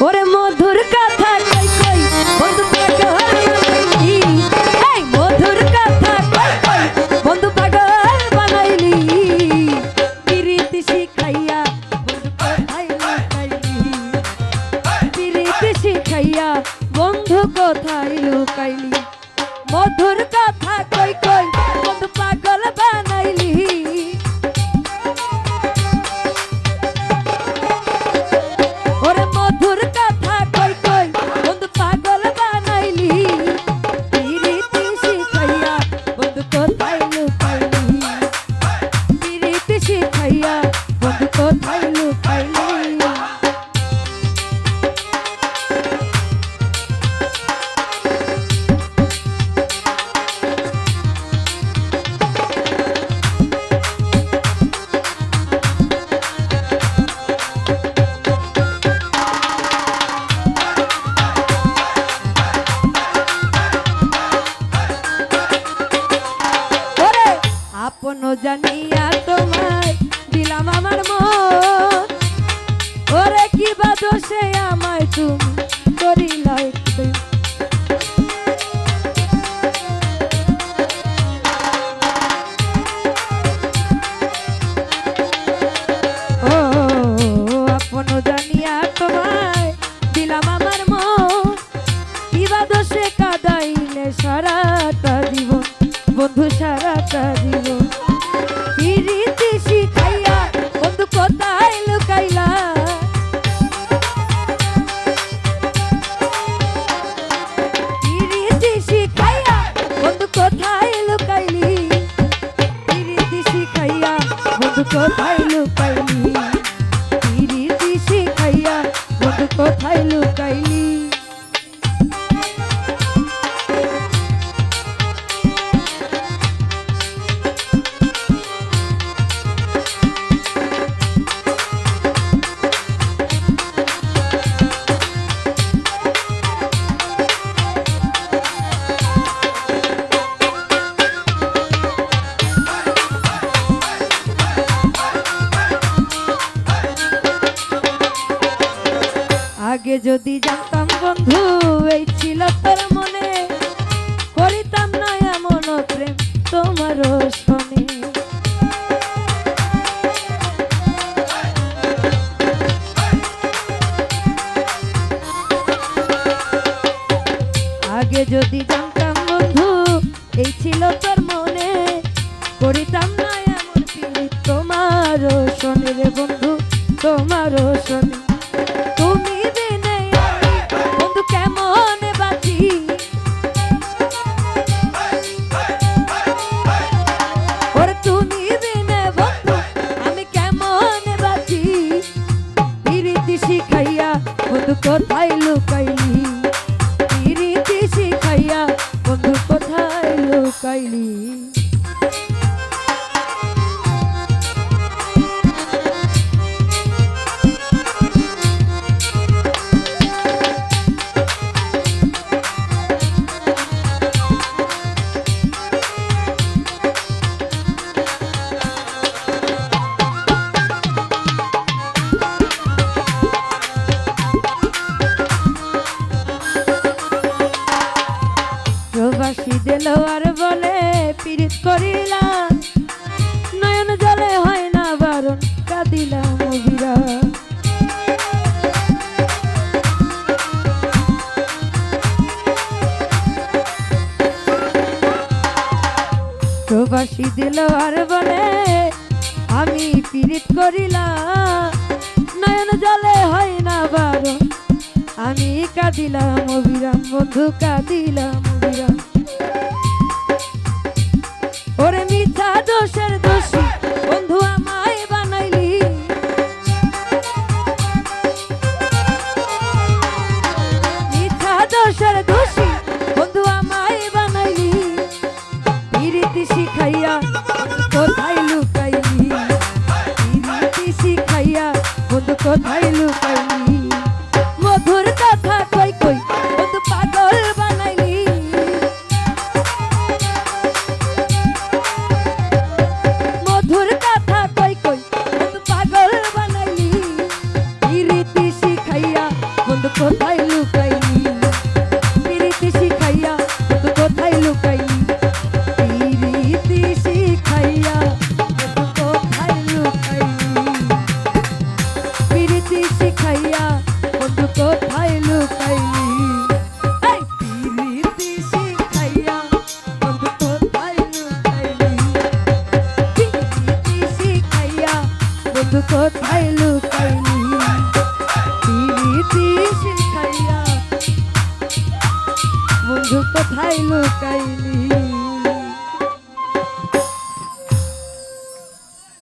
ওরে মধুর কথা জানিয়া তোমায় দিলাম আমার মন ওরে, কি বা দোষে আমায় তুমি করিলাই প্রেম? ও, আপন জানিয়া আগে যদি জানতাম বন্ধু, এই ছিল তোর মনে। করিতাম না এমন প্রেম তোমারও শোনে। আগে যদি জানতাম বন্ধু, এই ছিল তোর মনে। করিতাম না এমন পিড়ি তোমারও শোনে রে বন্ধু তোমারও শোনে। আর বলে পীড়িত করিলাম। নয়ন জলে হয় না বারণ, কাঁদিলাম অবিরা প্রবাসী দিল আর বলে আমি পীড়িত করিলাম। নয়ন জলে হয় না বারণ, আমি কাঁদিলাম অবিরাম। বন্ধু, কাঁদিলাম অবিরাম। ওরে মিথ্যা দোষের দোষী, বন্ধু আমায় বানাইলি। মিথ্যা দোষের দোষী, বন্ধু আমায় বানাইলি। প্রীতি শিখাইয়া কোথায় লুকাইলি? প্রীতি শিখাইয়া বন্ধু কোথায় লুকাইলি? কোথায় লুকাইলি পিরিতি শিখাইয়া বন্ধু কোথায় লুকাইলি?